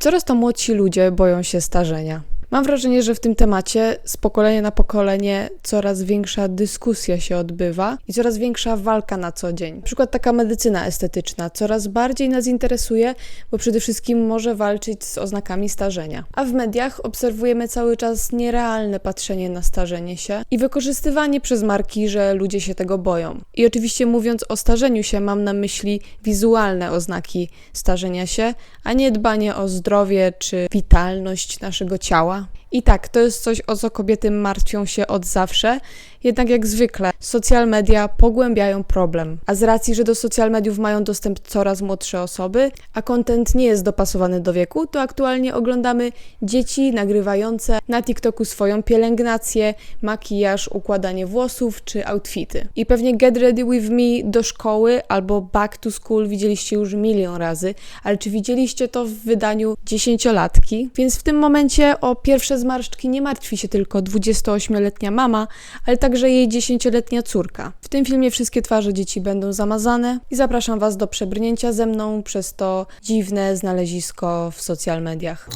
Coraz to młodsi ludzie boją się starzenia. Mam wrażenie, że w tym temacie z pokolenia na pokolenie coraz większa dyskusja się odbywa i coraz większa walka na co dzień. Na przykład taka medycyna estetyczna coraz bardziej nas interesuje, bo przede wszystkim może walczyć z oznakami starzenia. A w mediach obserwujemy cały czas nierealne patrzenie na starzenie się i wykorzystywanie przez marki, że ludzie się tego boją. I oczywiście mówiąc o starzeniu się, mam na myśli wizualne oznaki starzenia się, a nie dbanie o zdrowie czy witalność naszego ciała. Ja. I tak, to jest coś, o co kobiety martwią się od zawsze, jednak jak zwykle social media pogłębiają problem. A z racji, że do social mediów mają dostęp coraz młodsze osoby, a content nie jest dopasowany do wieku, to aktualnie oglądamy dzieci nagrywające na TikToku swoją pielęgnację, makijaż, układanie włosów czy outfity. I pewnie Get Ready With Me do szkoły albo Back to School widzieliście już milion razy, ale czy widzieliście to w wydaniu dziesięciolatki? Więc w tym momencie o pierwsze zmarszczki nie martwi się tylko 28-letnia mama, ale także jej 10-letnia córka. W tym filmie wszystkie twarze dzieci będą zamazane i zapraszam Was do przebrnięcia ze mną przez to dziwne znalezisko w social mediach.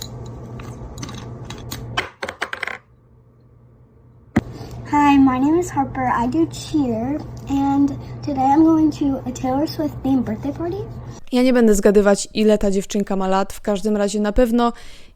Hi, my name is Harper. I do cheer, and today I'm going to a Taylor Swift themed birthday party. Ja nie będę zgadywać, ile ta dziewczynka ma lat, w każdym razie na pewno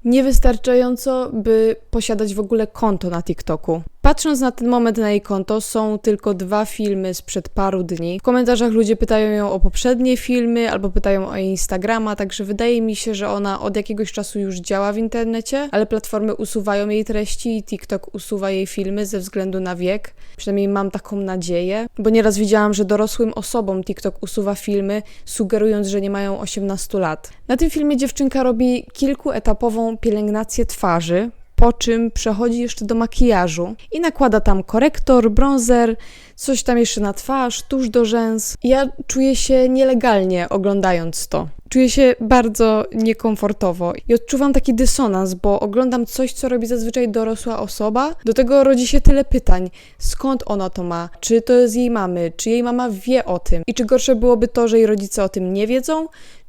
niewystarczająco, by posiadać w ogóle konto na TikToku. Patrząc na ten moment na jej konto, są tylko dwa filmy sprzed paru dni. W komentarzach ludzie pytają ją o poprzednie filmy albo pytają o jej Instagrama, także wydaje mi się, że ona od jakiegoś czasu już działa w internecie, ale platformy usuwają jej treści i TikTok usuwa jej filmy ze względu na wiek. Przynajmniej mam taką nadzieję, bo nieraz widziałam, że dorosłym osobom TikTok usuwa filmy, sugerując, że nie mają 18 lat. Na tym filmie dziewczynka robi kilkuetapową pielęgnację twarzy, po czym przechodzi jeszcze do makijażu i nakłada tam korektor, bronzer, coś tam jeszcze na twarz, tuż do rzęs. Ja czuję się nielegalnie oglądając to. Czuję się bardzo niekomfortowo i odczuwam taki dysonans, bo oglądam coś, co robi zazwyczaj dorosła osoba. Do tego rodzi się tyle pytań. Skąd ona to ma? Czy to jest jej mamy? Czy jej mama wie o tym? I czy gorsze byłoby to, że jej rodzice o tym nie wiedzą?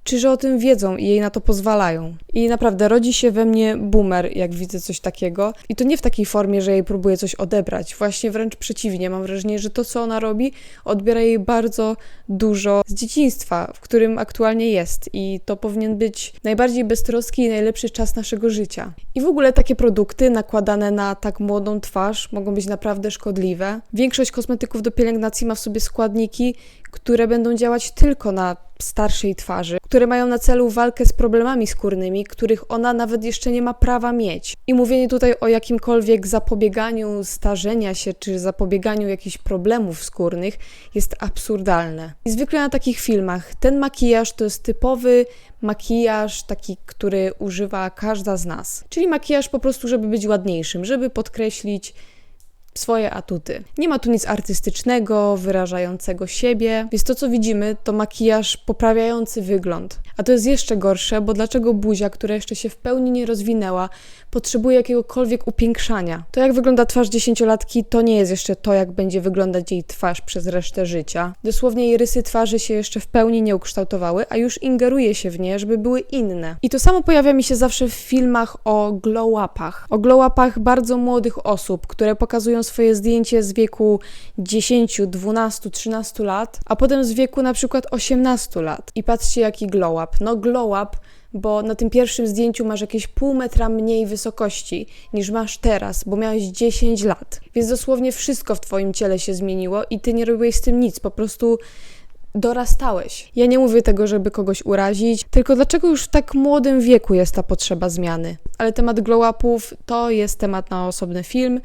Czy że o tym wiedzą i jej na to pozwalają. I naprawdę rodzi się we mnie boomer, jak widzę coś takiego. I to nie w takiej formie, że jej próbuje coś odebrać. Właśnie wręcz przeciwnie. Mam wrażenie, że to, co ona robi, odbiera jej bardzo dużo z dzieciństwa, w którym aktualnie jest. I to powinien być najbardziej beztroski i najlepszy czas naszego życia. I w ogóle takie produkty nakładane na tak młodą twarz mogą być naprawdę szkodliwe. Większość kosmetyków do pielęgnacji ma w sobie składniki, które będą działać tylko na starszej twarzy, które mają na celu walkę z problemami skórnymi, których ona nawet jeszcze nie ma prawa mieć. I mówienie tutaj o jakimkolwiek zapobieganiu starzenia się czy zapobieganiu jakichś problemów skórnych jest absurdalne. I zwykle na takich filmach ten makijaż to jest typowy makijaż taki, który używa każda z nas. Czyli makijaż po prostu, żeby być ładniejszym, żeby podkreślić swoje atuty. Nie ma tu nic artystycznego, wyrażającego siebie, więc to, co widzimy, to makijaż poprawiający wygląd. A to jest jeszcze gorsze, bo dlaczego buzia, która jeszcze się w pełni nie rozwinęła, potrzebuje jakiegokolwiek upiększania? To, jak wygląda twarz dziesięciolatki, to nie jest jeszcze to, jak będzie wyglądać jej twarz przez resztę życia. Dosłownie jej rysy twarzy się jeszcze w pełni nie ukształtowały, a już ingeruje się w nie, żeby były inne. I to samo pojawia mi się zawsze w filmach o glow-upach. O glow-upach bardzo młodych osób, które pokazują swoje zdjęcie z wieku 10, 12, 13 lat, a potem z wieku na przykład 18 lat. I patrzcie, jaki glow up. No, glow up, bo na tym pierwszym zdjęciu masz jakieś pół metra mniej wysokości niż masz teraz, bo miałeś 10 lat. Więc dosłownie wszystko w Twoim ciele się zmieniło i Ty nie robiłeś z tym nic, po prostu dorastałeś. Ja nie mówię tego, żeby kogoś urazić, tylko dlaczego już w tak młodym wieku jest ta potrzeba zmiany. Ale temat glow-upów to jest temat na osobny film.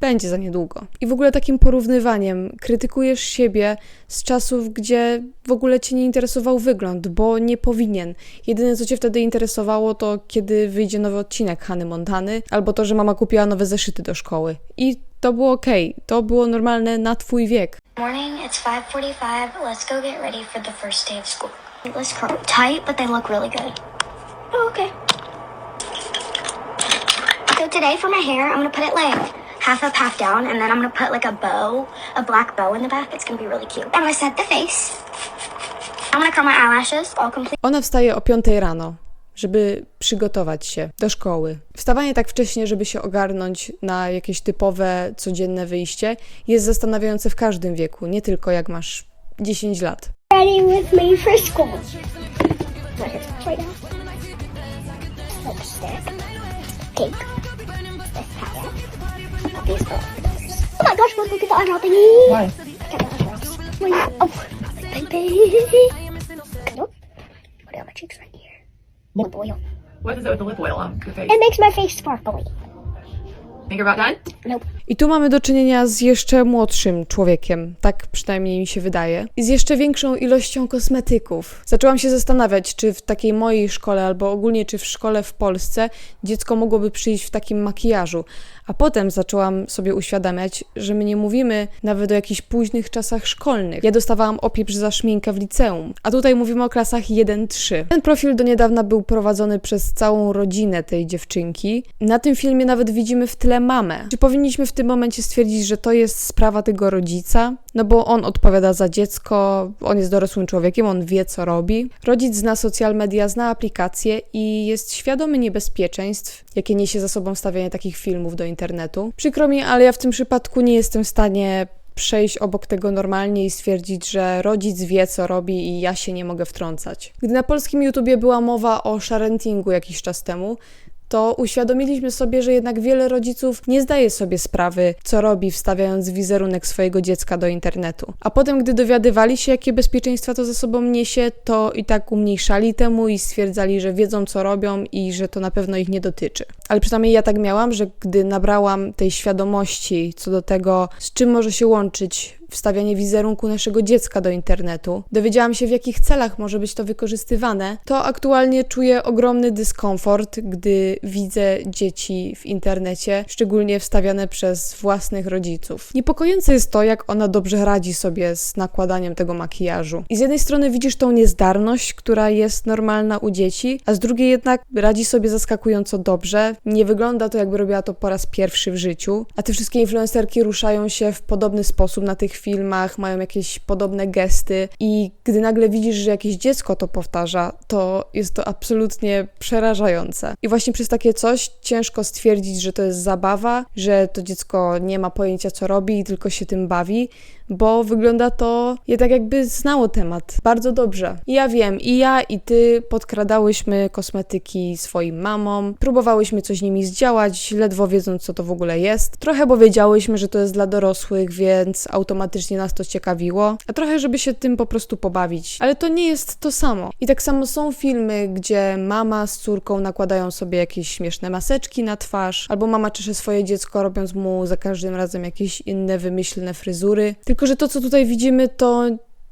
Będzie za niedługo. I w ogóle takim porównywaniem krytykujesz siebie z czasów, gdzie w ogóle cię nie interesował wygląd, bo nie powinien. Jedyne, co cię wtedy interesowało, to kiedy wyjdzie nowy odcinek Hany Montany, albo to, że mama kupiła nowe zeszyty do szkoły. I to było okej, to było normalne na twój wiek. Morning, it's 5:45. Let's go get ready for the first day of school. Let's curl tight, but they look really good. Oh, okay. So today for my hair, I'm gonna put it like half up, half down, and then I'm gonna put like a bow, a black bow in the back. It's gonna be really cute. I'm gonna set the face. I'm gonna curl my eyelashes all complete. Ona wstaje o 5 rano, żeby przygotować się do szkoły. Wstawanie tak wcześnie, żeby się ogarnąć na jakieś typowe, codzienne wyjście, jest zastanawiające w każdym wieku, nie tylko jak masz 10 lat. Ready with me for school. What is it right now? Lipstick. Cake. This palette. These colors. Oh my gosh, look, look at the eyebrow thingy. Why? Check out the eyebrows. Wait, Oh, baby. Nope. Put it on my cheeks right here. Lip oil. What is it with the lip oil on your face? It makes my face sparkly. Think you're about done? Nope. I tu mamy do czynienia z jeszcze młodszym człowiekiem, tak przynajmniej mi się wydaje, i z jeszcze większą ilością kosmetyków. Zaczęłam się zastanawiać, czy w takiej mojej szkole, albo ogólnie czy w szkole w Polsce dziecko mogłoby przyjść w takim makijażu. A potem zaczęłam sobie uświadamiać, że my nie mówimy nawet o jakichś późnych czasach szkolnych. Ja dostawałam opieprz za szminkę w liceum, a tutaj mówimy o klasach 1-3. Ten profil do niedawna był prowadzony przez całą rodzinę tej dziewczynki. Na tym filmie nawet widzimy w tle mamę. Czy powinniśmy w tym momencie stwierdzić, że to jest sprawa tego rodzica? No bo on odpowiada za dziecko, on jest dorosłym człowiekiem, on wie co robi. Rodzic zna social media, zna aplikacje i jest świadomy niebezpieczeństw, jakie niesie za sobą stawianie takich filmów do internetu. Przykro mi, ale ja w tym przypadku nie jestem w stanie przejść obok tego normalnie i stwierdzić, że rodzic wie, co robi i ja się nie mogę wtrącać. Gdy na polskim YouTubie była mowa o sharentingu jakiś czas temu, to uświadomiliśmy sobie, że jednak wiele rodziców nie zdaje sobie sprawy, co robi, wstawiając wizerunek swojego dziecka do internetu. A potem, gdy dowiadywali się, jakie bezpieczeństwa to ze sobą niesie, to i tak umniejszali temu i stwierdzali, że wiedzą, co robią i że to na pewno ich nie dotyczy. Ale przynajmniej ja tak miałam, że gdy nabrałam tej świadomości co do tego, z czym może się łączyć wstawianie wizerunku naszego dziecka do internetu, dowiedziałam się, w jakich celach może być to wykorzystywane, to aktualnie czuję ogromny dyskomfort, gdy widzę dzieci w internecie, szczególnie wstawiane przez własnych rodziców. Niepokojące jest to, jak ona dobrze radzi sobie z nakładaniem tego makijażu. I z jednej strony widzisz tą niezdarność, która jest normalna u dzieci, a z drugiej jednak radzi sobie zaskakująco dobrze. Nie wygląda to, jakby robiła to po raz pierwszy w życiu, a te wszystkie influencerki ruszają się w podobny sposób na tych filmach, mają jakieś podobne gesty i gdy nagle widzisz, że jakieś dziecko to powtarza, to jest to absolutnie przerażające. I właśnie przez takie coś ciężko stwierdzić, że to jest zabawa, że to dziecko nie ma pojęcia co robi i tylko się tym bawi, bo wygląda to jednak jakby znało temat bardzo dobrze. I ja wiem, i ja, i ty podkradałyśmy kosmetyki swoim mamom, próbowałyśmy coś nimi zdziałać, ledwo wiedząc, co to w ogóle jest. Trochę, bo wiedziałyśmy, że to jest dla dorosłych, więc automatycznie nas to ciekawiło, a trochę, żeby się tym po prostu pobawić. Ale to nie jest to samo. I tak samo są filmy, gdzie mama z córką nakładają sobie jakieś śmieszne maseczki na twarz, albo mama czesze swoje dziecko, robiąc mu za każdym razem jakieś inne wymyślne fryzury. Tylko, że to, co tutaj widzimy, to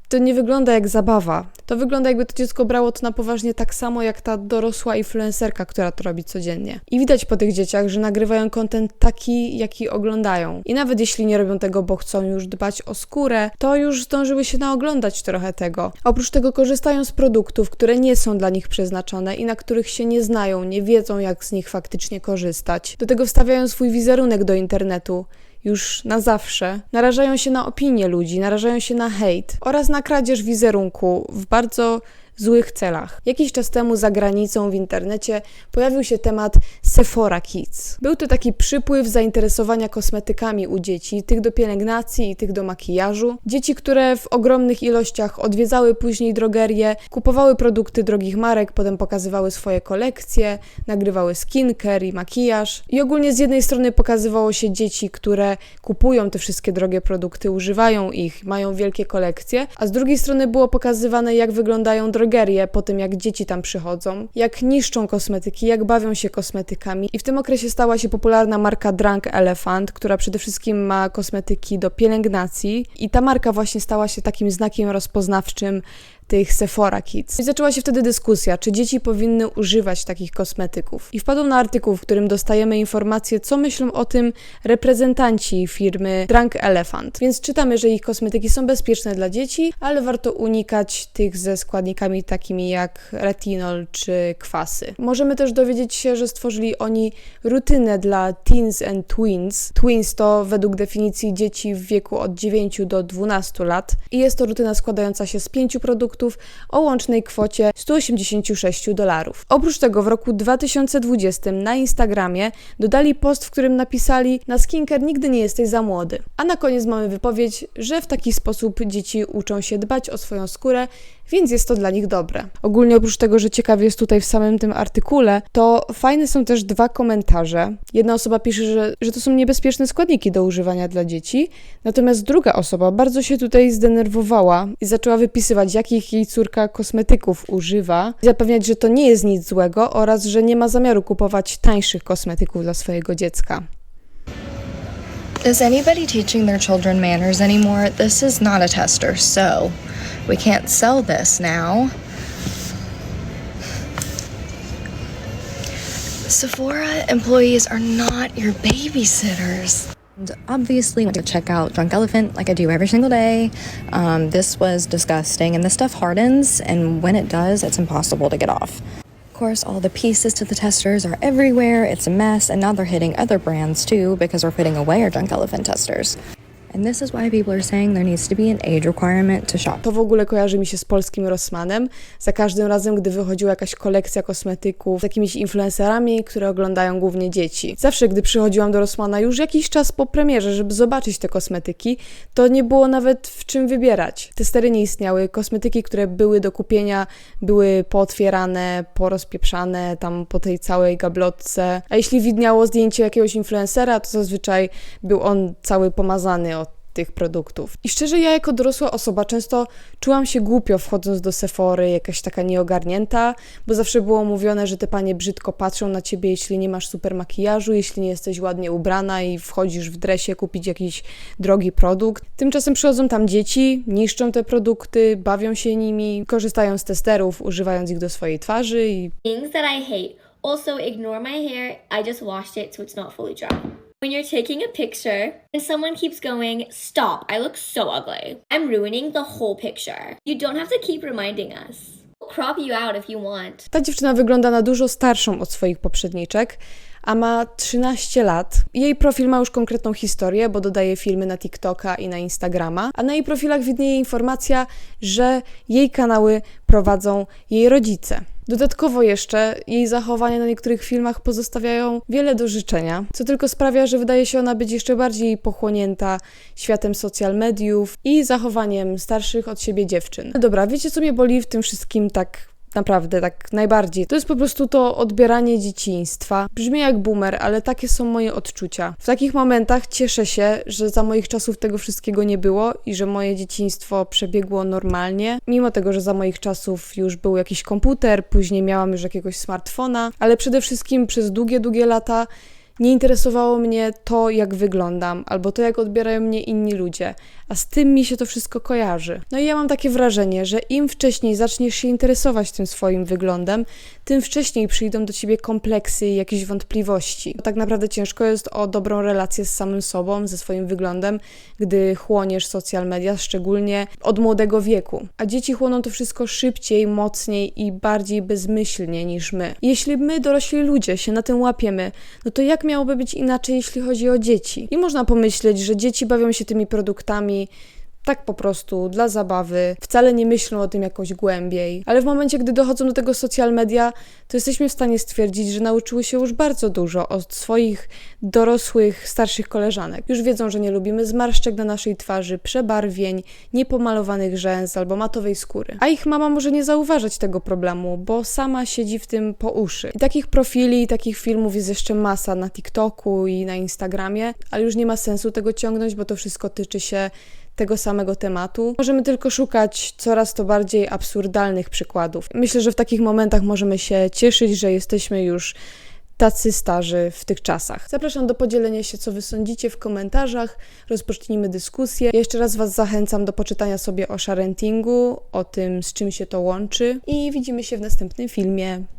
to nie wygląda jak zabawa. To wygląda jakby to dziecko brało to na poważnie tak samo jak ta dorosła influencerka, która to robi codziennie. I widać po tych dzieciach, że nagrywają kontent taki, jaki oglądają. I nawet jeśli nie robią tego, bo chcą już dbać o skórę, to już zdążyły się naoglądać trochę tego. Oprócz tego korzystają z produktów, które nie są dla nich przeznaczone i na których się nie znają, nie wiedzą jak z nich faktycznie korzystać. Do tego wstawiają swój wizerunek do internetu już na zawsze, narażają się na opinie ludzi, narażają się na hejt oraz na kradzież wizerunku w bardzo złych celach. Jakiś czas temu za granicą w internecie pojawił się temat Sephora Kids. Był to taki przypływ zainteresowania kosmetykami u dzieci, tych do pielęgnacji i tych do makijażu. Dzieci, które w ogromnych ilościach odwiedzały później drogerię, kupowały produkty drogich marek, potem pokazywały swoje kolekcje, nagrywały skincare i makijaż. I ogólnie z jednej strony pokazywało się dzieci, które kupują te wszystkie drogie produkty, używają ich, mają wielkie kolekcje, a z drugiej strony było pokazywane, jak wyglądają drogerie po tym, jak dzieci tam przychodzą, jak niszczą kosmetyki, jak bawią się kosmetykami. I w tym okresie stała się popularna marka Drunk Elephant, która przede wszystkim ma kosmetyki do pielęgnacji. I ta marka właśnie stała się takim znakiem rozpoznawczym tych Sephora Kids. I zaczęła się wtedy dyskusja, czy dzieci powinny używać takich kosmetyków. I wpadłam na artykuł, w którym dostajemy informacje, co myślą o tym reprezentanci firmy Drunk Elephant. Więc czytamy, że ich kosmetyki są bezpieczne dla dzieci, ale warto unikać tych ze składnikami takimi jak retinol czy kwasy. Możemy też dowiedzieć się, że stworzyli oni rutynę dla teens and twins. Twins to według definicji dzieci w wieku od 9 do 12 lat i jest to rutyna składająca się z pięciu produktów produktów o łącznej kwocie 186 dolarów. Oprócz tego w roku 2020 na Instagramie dodali post, w którym napisali na skincare nigdy nie jesteś za młody. A na koniec mamy wypowiedź, że w taki sposób dzieci uczą się dbać o swoją skórę, więc jest to dla nich dobre. Ogólnie oprócz tego, że ciekawie jest tutaj w samym tym artykule, to fajne są też dwa komentarze. Jedna osoba pisze, że, że to są niebezpieczne składniki do używania dla dzieci, natomiast druga osoba bardzo się tutaj zdenerwowała i zaczęła wypisywać, jakich jej córka kosmetyków używa, zapewniać, że to nie jest nic złego oraz że nie ma zamiaru kupować tańszych kosmetyków dla swojego dziecka. Is anybody teaching their children manners anymore? This is not a tester, so we can't sell this now. Sephora employees are not your babysitters. And obviously, went to check out Drunk Elephant like I do every single day. Um, this was disgusting, and this stuff hardens, and when it does, it's impossible to get off. Of course, all the pieces to the testers are everywhere. It's a mess, and now they're hitting other brands too because we're putting away our Drunk Elephant testers. To. To w ogóle kojarzy mi się z polskim Rossmanem. Za każdym razem, gdy wychodziła jakaś kolekcja kosmetyków z jakimiś influencerami, które oglądają głównie dzieci. Zawsze, gdy przychodziłam do Rossmana już jakiś czas po premierze, żeby zobaczyć te kosmetyki, to nie było nawet w czym wybierać. Testery nie istniały. Kosmetyki, które były do kupienia, były pootwierane, porozpieprzane tam po tej całej gablotce. A jeśli widniało zdjęcie jakiegoś influencera, to zazwyczaj był on cały pomazany od tych produktów. I szczerze, ja jako dorosła osoba często czułam się głupio wchodząc do Sephory, jakaś taka nieogarnięta, bo zawsze było mówione, że te panie brzydko patrzą na ciebie, jeśli nie masz super makijażu, jeśli nie jesteś ładnie ubrana i wchodzisz w dresie kupić jakiś drogi produkt. Tymczasem przychodzą tam dzieci, niszczą te produkty, bawią się nimi, korzystają z testerów, używając ich do swojej twarzy i Things that I hate. Also, ignore my hair. I just washed it so it's not fully dry. When you're taking a picture and someone keeps going, Stop, I look so ugly. I'm ruining the whole picture. You don't have to keep reminding us. We'll crop you out if you want. Ta dziewczyna wygląda na dużo starszą od swoich poprzedniczek, a ma 13 lat. Jej profil ma już konkretną historię, bo dodaje filmy na TikToka i na Instagrama, a na jej profilach widnieje informacja, że jej kanały prowadzą jej rodzice. Dodatkowo jeszcze jej zachowania na niektórych filmach pozostawiają wiele do życzenia, co tylko sprawia, że wydaje się ona być jeszcze bardziej pochłonięta światem social mediów i zachowaniem starszych od siebie dziewczyn. Dobra, wiecie co mnie boli w tym wszystkim tak Naprawdę, tak najbardziej. To jest po prostu to odbieranie dzieciństwa. Brzmi jak boomer, ale takie są moje odczucia. W takich momentach cieszę się, że za moich czasów tego wszystkiego nie było i że moje dzieciństwo przebiegło normalnie. Mimo tego, że za moich czasów już był jakiś komputer, później miałam już jakiegoś smartfona, ale przede wszystkim przez długie, długie lata nie interesowało mnie to, jak wyglądam, albo to, jak odbierają mnie inni ludzie, a z tym mi się to wszystko kojarzy. No i ja mam takie wrażenie, że im wcześniej zaczniesz się interesować tym swoim wyglądem, tym wcześniej przyjdą do ciebie kompleksy i jakieś wątpliwości. Bo tak naprawdę ciężko jest o dobrą relację z samym sobą, ze swoim wyglądem, gdy chłoniesz social media, szczególnie od młodego wieku. A dzieci chłoną to wszystko szybciej, mocniej i bardziej bezmyślnie niż my. Jeśli my, dorośli ludzie, się na tym łapiemy, no to jak miałoby być inaczej, jeśli chodzi o dzieci? I można pomyśleć, że dzieci bawią się tymi produktami me. Tak po prostu, dla zabawy, wcale nie myślą o tym jakoś głębiej. Ale w momencie, gdy dochodzą do tego social media, to jesteśmy w stanie stwierdzić, że nauczyły się już bardzo dużo od swoich dorosłych, starszych koleżanek. Już wiedzą, że nie lubimy zmarszczek na naszej twarzy, przebarwień, niepomalowanych rzęs albo matowej skóry. A ich mama może nie zauważać tego problemu, bo sama siedzi w tym po uszy. I takich profili, i takich filmów jest jeszcze masa na TikToku i na Instagramie, ale już nie ma sensu tego ciągnąć, bo to wszystko tyczy się tego samego tematu. Możemy tylko szukać coraz to bardziej absurdalnych przykładów. Myślę, że w takich momentach możemy się cieszyć, że jesteśmy już tacy starzy w tych czasach. Zapraszam do podzielenia się, co wy sądzicie w komentarzach. Rozpocznijmy dyskusję. Ja jeszcze raz was zachęcam do poczytania sobie o sharentingu, o tym, z czym się to łączy i widzimy się w następnym filmie.